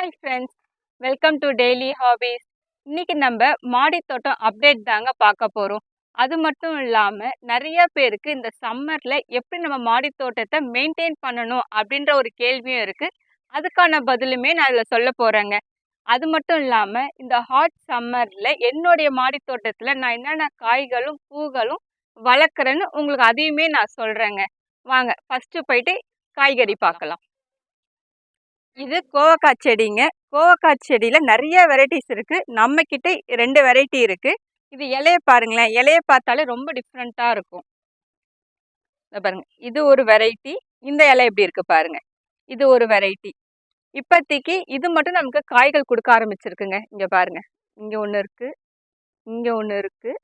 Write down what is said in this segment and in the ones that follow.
Hi friends welcome to daily hobbies இன்னைக்கு நம்ம மாடித்தோட்டம் அப்டேட் தாங்க பார்க்க போகிறோம் அது மட்டும் இல்லாமல் நிறைய பேருக்கு இந்த சம்மரில் எப்படி நம்ம மாடித்தோட்டத்தை மெயின்டைன் பண்ணணும் அப்படின்ற ஒரு கேள்வியும் இருக்குது அதுக்கான பதிலுமே நான் இதில் சொல்ல போகிறேங்க அது மட்டும் இல்லாமல் இந்த ஹாட் சம்மரில் என்னுடைய மாடித்தோட்டத்தில் நான் என்னென்ன காய்களும் பூகளும் வளர்க்குறேன்னு உங்களுக்கு அதையுமே நான் சொல்கிறேங்க வாங்க ஃபஸ்ட்டு போயிட்டு காய்கறி பார்க்கலாம். இது கோவக்காய் செடிங்க. கோவக்காய் செடியில் நிறைய வெரைட்டிஸ் இருக்குது நம்மக்கிட்ட ரெண்டு வெரைட்டி இருக்குது இது இலையை பாருங்களேன். இலையை பார்த்தாலே ரொம்ப டிஃப்ரெண்ட்டாக இருக்கும். இதை பாருங்க. இது ஒரு வெரைட்டி இந்த இலை எப்படி இருக்குது பாருங்க. இது ஒரு வெரைட்டி இப்போதைக்கு இது மட்டும் நமக்கு காய்கள் கொடுக்க ஆரம்பிச்சிருக்குங்க. இங்கே பாருங்க. இங்கே ஒன்று இருக்குது இங்கே ஒன்று இருக்குது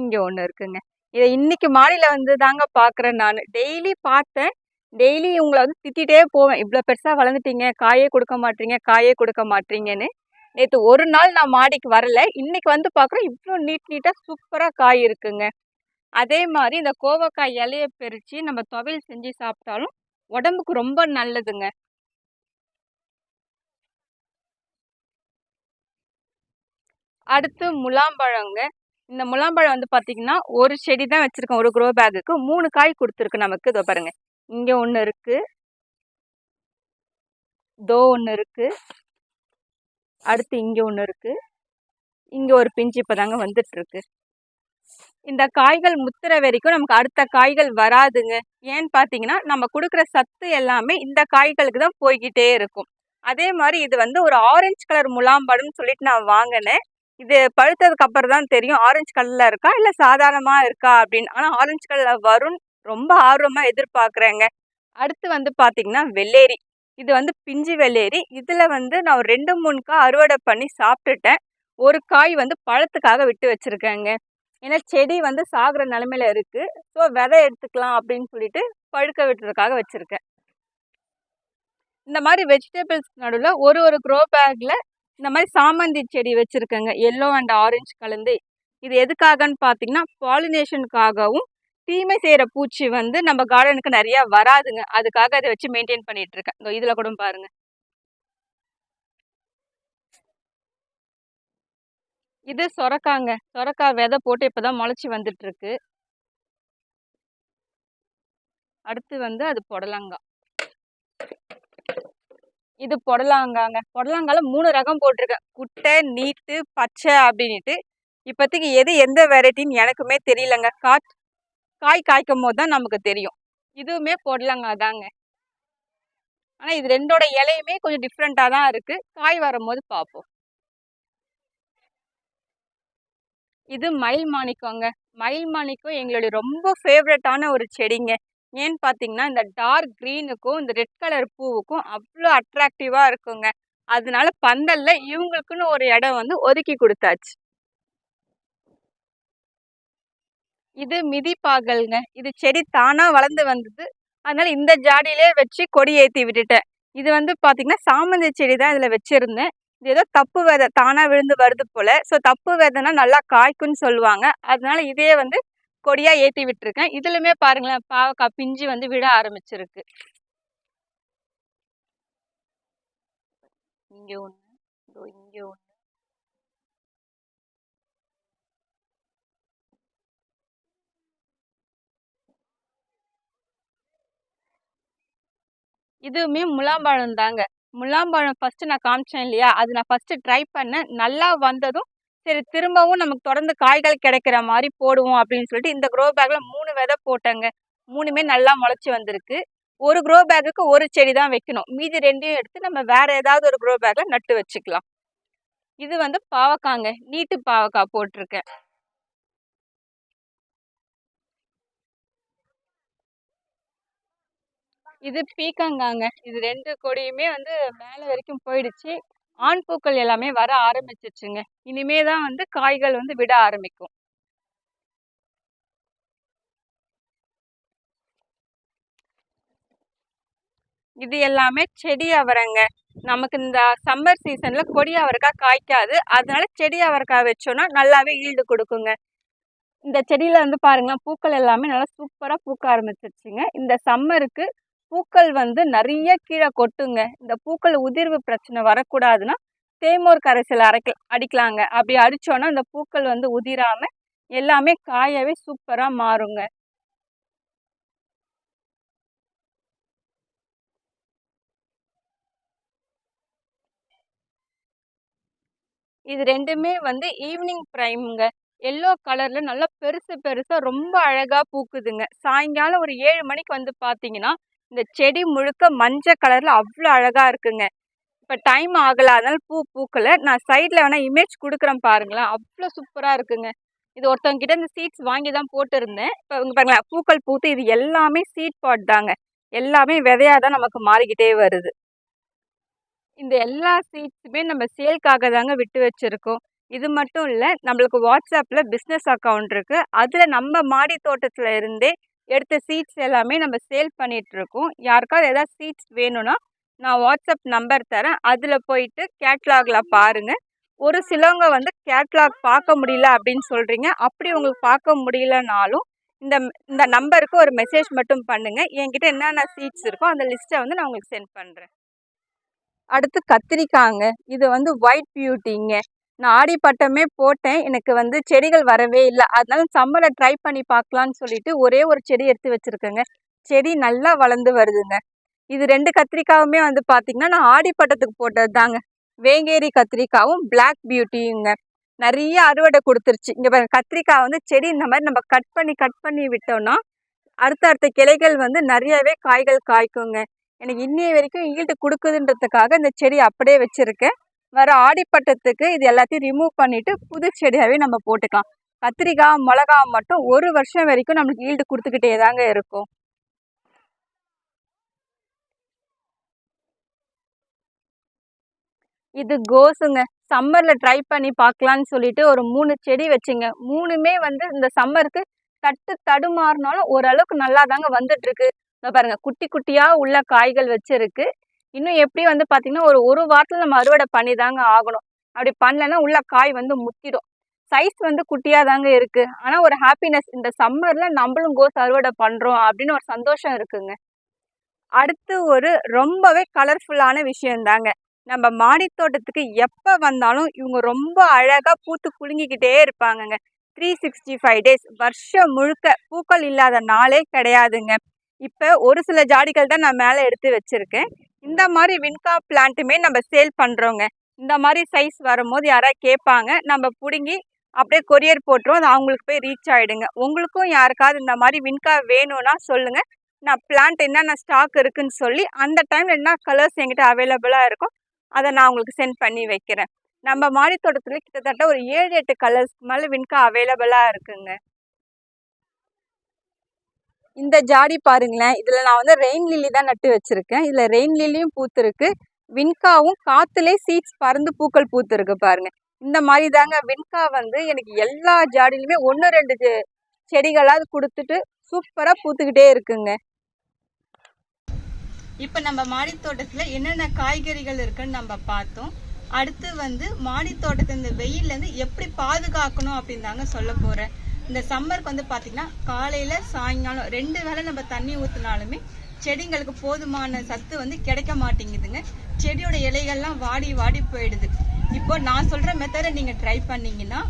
இங்கே ஒன்று இருக்குங்க. இதை இன்னைக்கு மாடியில் வந்து தாங்க பார்க்குறேன் நான். டெய்லி பார்த்தேன். டெய்லி உங்களை வந்து திட்டிகிட்டே போவேன். இவ்வளோ பெருசாக வளர்ந்துட்டீங்க. காயே கொடுக்க மாட்டீங்க. காயே கொடுக்க மாட்டீங்கன்னு. நேற்று ஒரு நாள் நான் மாடிக்கு வரல. இன்னைக்கு வந்து பார்க்குறோம் இவ்வளோ நீட் நீட்டாக சூப்பராக காய் இருக்குங்க. அதே மாதிரி இந்த கோவக்காய் இலையை பறித்து நம்ம துவையல் செஞ்சு சாப்பிட்டாலும் உடம்புக்கு ரொம்ப நல்லதுங்க. அடுத்து முலாம்பழங்க. இந்த முலாம்பழம் வந்து பார்த்தீங்கன்னா ஒரு செடி தான் வச்சுருக்கோம். ஒரு க்ரோ பேக்குக்கு மூணு காய் கொடுத்துருக்கு நமக்கு. இதோ பாருங்கள் இங்கே ஒன்று இருக்குது தோ ஒன்று இருக்குது அடுத்து இங்கே ஒன்று இருக்குது இங்கே ஒரு பிஞ்சு இப்போ தாங்க வந்துட்டுருக்கு இந்த காய்கள் முத்துற வரைக்கும் நமக்கு அடுத்த காய்கள் வராதுங்க. ஏன்னு பார்த்தீங்கன்னா நம்ம கொடுக்குற சத்து எல்லாமே இந்த காய்களுக்கு தான் போய்கிட்டே இருக்கும். அதே மாதிரி இது வந்து ஒரு ஆரஞ்சு கலர் முலாம்பழம்னு சொல்லிட்டு நான் வாங்கினேன். இது பழுத்ததுக்கு அப்புறம் தான் தெரியும். ஆரஞ்சு கலரில் இருக்கா? இல்லை சாதாரணமாக இருக்கா அப்படின்னு. ஆனால் ஆரஞ்சு கலரில் வரும் ரொம்ப ஆர்வமாக எதிர்பார்க்குறேங்க. அடுத்து வந்து பார்த்திங்கன்னா வெள்ளேரி. இது வந்து பிஞ்சு வெள்ளேரி. இதில் வந்து நான் ரெண்டு மூணு காய் அறுவடை பண்ணி சாப்பிட்டுட்டேன். ஒரு காய் வந்து பழத்துக்காக விட்டு வச்சுருக்கேங்க. ஏன்னா செடி வந்து சாகுற நிலமையில இருக்குது ஸோ விதை எடுத்துக்கலாம் அப்படின்னு சொல்லிட்டு பழுக்க விட்டுறதுக்காக வச்சுருக்கேன். இந்த மாதிரி வெஜிடபிள்ஸ் நடுவில் ஒரு ஒரு க்ரோ பேக்கில் இந்த மாதிரி சாமந்தி செடி வச்சுருக்கேங்க. எல்லோ அண்ட் ஆரஞ்சு கலந்து. இது எதுக்காகன்னு பார்த்தீங்கன்னா பாலினேஷனுக்காகவும் தீமை செய்கிற பூச்சி வந்து நம்ம கார்டனுக்கு நிறையா வராதுங்க. அதுக்காக அதை வச்சு மெயின்டைன் பண்ணிட்டு இருக்கேன். இதோ இதில் கூட பாருங்க. இது சொரக்காங்க. சொரக்கா விதை போட்டு இப்போ தான் முளைச்சி வந்துட்டுருக்கு அடுத்து வந்து அது புடலங்காய். இது புடலங்காங்க. புடலங்கால மூணு ரகம் போட்டிருக்கேன். குட்டை நீட்டு பச்சை அப்படின்ட்டு இப்போதைக்கு எது எந்த வெரைட்டின்னு எனக்குமே தெரியலங்க. காட் காய் காய்க்கும் போது தான் நமக்கு தெரியும். இதுவுமே பொடலங்காய் தாங்க. ஆனால் இது ரெண்டோட இலையுமே கொஞ்சம் டிஃப்ரெண்ட்டாக தான் இருக்குது காய் வரும்போது பார்ப்போம். இது மயில் மாணிக்கங்க. மயில் மாணிக்கம் எங்களுடைய ரொம்ப ஃபேவரட்டான ஒரு செடிங்க. ஏன்னு பார்த்தீங்கன்னா இந்த டார்க் க்ரீனுக்கும் இந்த ரெட் கலர் பூவுக்கும் அவ்வளோ அட்ராக்டிவாக இருக்குங்க. அதனால பந்தலில் இவங்களுக்குன்னு ஒரு இடம் வந்து ஒதுக்கி கொடுத்தாச்சு. இது மிதிப்பாகல்ங்க. இது செடி தானாக வளர்ந்து வந்தது. அதனால இந்த ஜாடியிலே வச்சு கொடி ஏற்றி விட்டுட்டேன். இது வந்து பார்த்திங்கன்னா சாமந்தி செடி தான் இதில் வச்சுருந்தேன். இது ஏதோ தப்பு விதை தானாக விழுந்து வருது போல். ஸோ தப்பு விதைனா நல்லா காய்க்குன்னு சொல்லுவாங்க. அதனால இதே வந்து கொடியாக ஏற்றி விட்டுருக்கேன். இதுலையுமே பாருங்களேன் பாவக்காய் பிஞ்சு வந்து விட ஆரம்பிச்சிருக்கு. இங்கே ஒன்று இங்கே ஒன்று இதுவுமே முலாம்பழம் தாங்க. முலாம்பழம் ஃபஸ்ட்டு நான் காமிச்சேன் இல்லையா? அது நான் ஃபஸ்ட்டு ட்ரை பண்ணேன். நல்லா வந்ததும் சரி திரும்பவும் நமக்கு தொடர்ந்து காய்கள் கிடைக்கிற மாதிரி போடுவோம் அப்படின்னு சொல்லிட்டு இந்த க்ரோ பேக்கில் மூணு விதை போட்டேங்க. மூணுமே நல்லா முளைச்சி வந்திருக்கு. ஒரு க்ரோ பேக்குக்கு ஒரு செடி தான் வைக்கணும். மீதி ரெண்டையும் எடுத்து நம்ம வேறு ஏதாவது ஒரு க்ரோ பேக்கில் நட்டு வச்சுக்கலாம். இது வந்து பாவக்காங்க. நீட்டு பாவக்காய் போட்டிருக்கேன். இது பீக்கங்காங்க. இது ரெண்டு கொடியுமே வந்து மேலே வரைக்கும் போயிடுச்சு. ஆண் பூக்கள் எல்லாமே வர ஆரம்பிச்சிச்சுங்க இனிமே தான் வந்து காய்கள் வந்து விட ஆரம்பிக்கும். இது எல்லாமே செடி அவரைங்க. நமக்கு இந்த சம்மர் சீசன்ல கொடி அவரைக்காய் காய்க்காது. அதனால செடி அவரைக்காய் வச்சோன்னா நல்லாவே ஈல்டு கொடுக்குங்க. இந்த செடியில வந்து பாருங்க பூக்கள் எல்லாமே நல்லா சூப்பராக பூக்க ஆரம்பிச்சிருச்சுங்க. இந்த சம்மருக்கு பூக்கள் வந்து நிறைய கீழே கொட்டுங்க. இந்த பூக்கள் உதிர்வு பிரச்சனை வரக்கூடாதுன்னா தேமோர் கரைசல் அரைக்க அடிக்கலாங்க. அப்படி அடிச்சோன்னா அந்த பூக்கள் வந்து உதிராமல் எல்லாமே காயவே சூப்பராக மாறுங்க. இது ரெண்டுமே வந்து ஈவினிங் ப்ரைமுங்க. எல்லோ கலரில் நல்லா பெருசு பெருசாக ரொம்ப அழகாக பூக்குதுங்க. சாயங்காலம் ஒரு ஏழு மணிக்கு வந்து பார்த்தீங்கன்னா இந்த செடி முழுக்க மஞ்சள் கலரில் அவ்வளோ அழகாக இருக்குங்க. இப்போ டைம் ஆகல அதனால பூ பூக்கலை. நான் சைடில் வேணால் இமேஜ் கொடுக்குறேன் பாருங்களேன். அவ்வளோ சூப்பராக இருக்குங்க. இது ஒருத்தவங்க கிட்ட இந்த சீட்ஸ் வாங்கி தான் போட்டிருந்தேன். இப்போ இங்கே பாருங்களேன் பூக்கள் பூத்து இது எல்லாமே சீட் பாட் தாங்க. எல்லாமே விதையாக தான் நமக்கு மாறிக்கிட்டே வருது. இந்த எல்லா சீட்ஸுமே நம்ம சேல்க்காக தாங்க விட்டு வச்சுருக்கோம். இது மட்டும் இல்லை நம்மளுக்கு வாட்ஸ்அப்பில் பிஸ்னஸ் அக்கௌண்ட் இருக்குது அதில் நம்ம மாடி தோட்டத்தில் இருந்தே எடுத்த சீட்ஸ் எல்லாமே நம்ம சேல் பண்ணிகிட்ருக்கோம் யாருக்காவது எதாவது சீட்ஸ் வேணும்னா நான் வாட்ஸ்அப் நம்பர் தரேன். அதில் போயிட்டு கேட்லாகில் பாருங்கள் ஒரு சிலவங்க வந்து கேட்லாக் பார்க்க முடியல அப்படின்னு சொல்கிறீங்க அப்படி உங்களுக்கு பார்க்க முடியலனாலும் இந்த இந்த நம்பருக்கு ஒரு மெசேஜ் மட்டும் பண்ணுங்கள் என்கிட்ட என்னென்ன சீட்ஸ் இருக்கோ அந்த லிஸ்ட்டை வந்து நான் உங்களுக்கு சென்ட் பண்ணுறேன் அடுத்து கத்திரிக்காங்க. இது வந்து ஒயிட் பியூட்டிங்க நான் ஆடி பட்டமே போட்டேன். எனக்கு வந்து செடிகள் வரவே இல்லை. அதனால சம்மரில் ட்ரை பண்ணி பார்க்கலான்னு சொல்லிட்டு ஒரே ஒரு செடி எடுத்து வச்சுருக்கேங்க. செடி நல்லா வளர்ந்து வருதுங்க. இது ரெண்டு கத்திரிக்காவுமே வந்து பார்த்திங்கன்னா நான் ஆடி பட்டத்துக்கு போட்டது தாங்க வேங்கேரி கத்திரிக்காவும் பிளாக் பியூட்டியுங்க நிறைய அறுவடை கொடுத்துருச்சு. இங்கே பாருங்க கத்திரிக்காய் வந்து செடி இந்த மாதிரி நம்ம கட் பண்ணி கட் பண்ணி விட்டோம்னா அடுத்த அடுத்த கிளைகள் வந்து நிறையவே காய்கள் காய்க்குங்க. எனக்கு இன்னைய வரைக்கும் ஈல்டு கொடுக்குதுன்றதுக்காக இந்த செடி அப்படியே வச்சுருக்கேன். வர ஆடிப்பட்டத்துக்கு இது எல்லாத்தையும் ரிமூவ் பண்ணிவிட்டு புது செடியாகவே நம்ம போட்டுக்கலாம். கத்திரிக்காய் மிளகா மட்டும் ஒரு வருஷம் வரைக்கும் நம்மளுக்கு ஈல்டு கொடுத்துக்கிட்டே தாங்க இருக்கும். இது கோஸுங்க. சம்மரில் ட்ரை பண்ணி பார்க்கலான்னு சொல்லிட்டு ஒரு மூணு செடி வச்சுங்க. மூணுமே வந்து இந்த சம்மருக்கு தட்டு தடுமாறினாலும் ஓரளவுக்கு நல்லா தாங்க வந்துட்டுருக்கு இந்த குட்டி குட்டியாக உள்ள காய்கள் வச்சுருக்கு. இன்னும் எப்படி வந்து பார்த்தீங்கன்னா ஒரு ஒரு வாரத்தில் நம்ம அறுவடை பண்ணி தாங்க ஆகணும். அப்படி பண்ணலன்னா உள்ள காய் வந்து முத்திடும். சைஸ் வந்து குட்டியாக தாங்க இருக்குது ஆனால் ஒரு ஹாப்பினஸ் இந்த சம்மரில் நம்மளும் கோஸ் அறுவடை பண்ணுறோம் அப்படின்னு ஒரு சந்தோஷம் இருக்குங்க. அடுத்து ஒரு ரொம்பவே கலர்ஃபுல்லான விஷயந்தாங்க நம்ம மாடி தோட்டத்துக்கு எப்போ வந்தாலும் இவங்க ரொம்ப அழகாக பூத்து குலுங்கிக்கிட்டே இருப்பாங்கங்க. த்ரீ சிக்ஸ்டி ஃபைவ் டேஸ் வருஷம் முழுக்க பூக்கள் இல்லாத நாளே கிடையாதுங்க. இப்போ ஒரு சில ஜாடிகள் தான் நான் மேலே எடுத்து வச்சுருக்கேன். இந்த மாதிரி வின்கா பிளான்ட்டுமே நம்ம சேல் பண்ணுறோங்க இந்த மாதிரி சைஸ் வரும்போது யாராவது கேட்பாங்க நம்ம பிடுங்கி அப்படியே கொரியர் போட்டுரும் அது அவங்களுக்கு போய் ரீச் ஆகிடுங்க உங்களுக்கும் யாருக்காவது இந்த மாதிரி வின்கா வேணும்னா சொல்லுங்கள் நான் பிளான்ட் என்னென்ன ஸ்டாக் இருக்குதுன்னு சொல்லி அந்த டைமில் என்ன கலர்ஸ் எங்கிட்ட அவைலபிளாக இருக்கும் அதை நான் உங்களுக்கு சென்ட் பண்ணி வைக்கிறேன். நம்ம மாடி தோட்டத்தில் கிட்டத்தட்ட ஒரு ஏழு எட்டு கலர்ஸ்க்கு மேலே வின்கா அவைலபிளாக இருக்குங்க. இந்த ஜாடி பாருங்களேன். இதில் நான் வந்து ரெயின் லில்லி தான் நட்டு வச்சுருக்கேன். இதில் ரெயின் லில்லியும் பூத்துருக்கு. வின்காவும் காற்றுலே சீட்ஸ் பறந்து பூக்கள் பூத்துருக்கு பாருங்க. இந்த மாதிரி தாங்க வின்கா வந்து எனக்கு எல்லா ஜாடியிலுமே ஒன்று ரெண்டு செ- செடிகளாவது கொடுத்துட்டு சூப்பராக பூத்துக்கிட்டே இருக்குங்க. இப்போ நம்ம மாடி தோட்டத்தில் என்னென்ன காய்கறிகள் இருக்குன்னு நம்ம பார்த்தோம். அடுத்து வந்து மாடி தோட்டத்தை இந்த வெயில்லேருந்து எப்படி பாதுகாக்கணும் அப்படின்னு தாங்க சொல்ல போகிறேன் இந்த சம்மருக்கு வந்து பார்த்தீங்கன்னா காலையில் சாயங்காலம் ரெண்டு வேளை நம்ம தண்ணி ஊற்றினாலுமே செடிங்களுக்கு போதுமான சத்து வந்து கிடைக்க மாட்டேங்குதுங்க. செடியோட இலைகள்லாம் வாடி வாடி போயிடுது. இப்போ நான் சொல்கிற மெத்தடை நீங்கள் ட்ரை பண்ணீங்கன்னா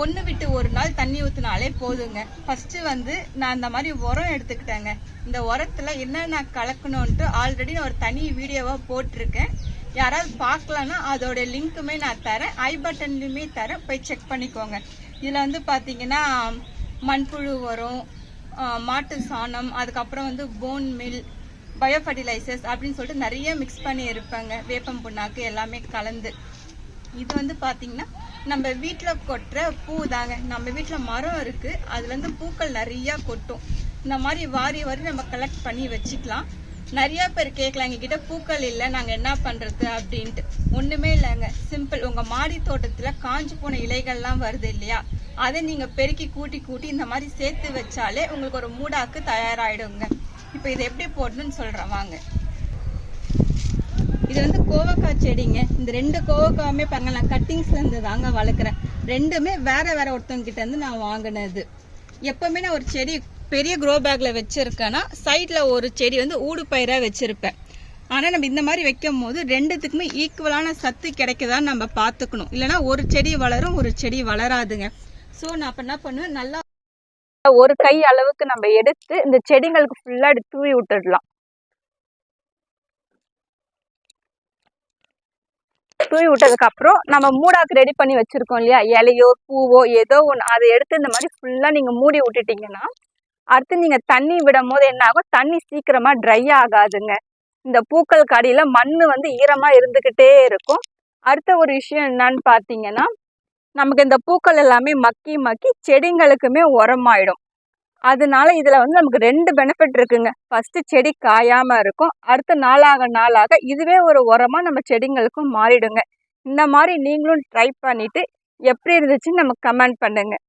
ஒன்று விட்டு ஒரு நாள் தண்ணி ஊற்றினாலே போதுங்க. ஃபஸ்ட்டு வந்து நான் இந்த மாதிரி உரம் எடுத்துக்கிட்டேங்க. இந்த உரத்தில் என்னென்ன கலக்கணுன்ட்டு ஆல்ரெடி நான் ஒரு தனி வீடியோவாக போட்டிருக்கேன். யாராவது பார்க்கலன்னா அதோட லிங்க்குமே நான் தரேன். ஐ பட்டன்லையுமே தரேன். போய் செக் பண்ணிக்கோங்க. இதில் வந்து பார்த்தீங்கன்னா மண்புழு உரம் மாட்டு சாணம் அதுக்கப்புறம் வந்து போன் மில் பயோ ஃபர்டிலைசர்ஸ் அப்படின்னு சொல்லிட்டு நிறைய மிக்ஸ் பண்ணி இருப்பாங்க. வேப்பம் புண்ணாக்கு எல்லாமே கலந்து. இது வந்து பார்த்திங்கன்னா நம்ம வீட்டில் கொட்டுற பூ தாங்க. நம்ம வீட்டில் மரம் இருக்குது அதுலேருந்து பூக்கள் நிறையா கொட்டும். இந்த மாதிரி வாரி வாரி நம்ம கலெக்ட் பண்ணி வச்சுக்கலாம். நிறைய பேர் கேட்கலாம் எங்ககிட்ட பூக்கள் இல்லை நாங்கள் என்ன பண்ணுறது அப்படின்ட்டு. ஒன்றுமே இல்லைங்க. சிம்பிள் உங்கள் மாடி தோட்டத்தில் காஞ்சு போன இலைகள்லாம் வருது இல்லையா? அதை நீங்கள் பெருக்கி கூட்டி கூட்டி இந்த மாதிரி சேர்த்து வச்சாலே உங்களுக்கு ஒரு மூடாக்கு தயாராகிடுங்க இப்போ இதை எப்படி போடணும்னு சொல்கிறேன் வாங்க. இது வந்து கோவக்காய் செடிங்க. இந்த ரெண்டு கோவக்காவுமே பாருங்க நான் கட்டிங்ஸ்ல இருந்து தாங்க வளர்க்குறேன். ரெண்டுமே வேற வேற ஒருத்தவங்க கிட்ட இருந்து நான் வாங்கினது. எப்பவுமே நான் ஒரு செடி பெரிய க்ரோ பேக்கில் வச்சுருக்கேன்னா சைடில் ஒரு செடி வந்து ஊடு பயிராக வச்சுருப்பேன். ஆனால் நம்ம இந்த மாதிரி வைக்கும் போது ரெண்டுத்துக்குமே ஈக்குவலான சத்து கிடைக்குதான்னு நம்ம பார்த்துக்கணும். இல்லைன்னா ஒரு செடி வளரும் ஒரு செடி வளராதுங்க. ஸோ நான் அப்போ என்ன பண்ணுவேன்? நல்லா ஒரு கை அளவுக்கு நம்ம எடுத்து இந்த செடிங்களுக்கு ஃபுல்லாக தூவி விட்டுடலாம். தூவி விட்டதுக்கப்புறம் நம்ம மூடாக்கு ரெடி பண்ணி வச்சுருக்கோம் இல்லையா? இலையோ பூவோ ஏதோ ஒன்று அதை எடுத்து இந்த மாதிரி ஃபுல்லாக நீங்கள் மூடி விட்டுட்டீங்கன்னா அடுத்து நீங்கள் தண்ணி விடும் போது என்ன ஆகும் தண்ணி சீக்கிரமாக ட்ரை ஆகாதுங்க. இந்த பூக்களுக்கு அடியில் மண் வந்து ஈரமாக இருந்துக்கிட்டே இருக்கும். அடுத்த ஒரு விஷயம் என்னன்னு பார்த்தீங்கன்னா நமக்கு இந்த பூக்கள் எல்லாமே மக்கி மக்கி செடிங்களுக்குமே உரமாயிடும். அதனால இதில் வந்து நமக்கு ரெண்டு பெனிஃபிட் இருக்குங்க. ஃபஸ்ட்டு செடி காயாமல் இருக்கும். அடுத்த நாளாக நாளாக இதுவே ஒரு உரமாக நம்ம செடிங்களுக்கும் மாறிடுங்க. இந்த மாதிரி நீங்களும் ட்ரை பண்ணிவிட்டு எப்படி இருந்துச்சுன்னு நமக்கு கமெண்ட் பண்ணுங்கள்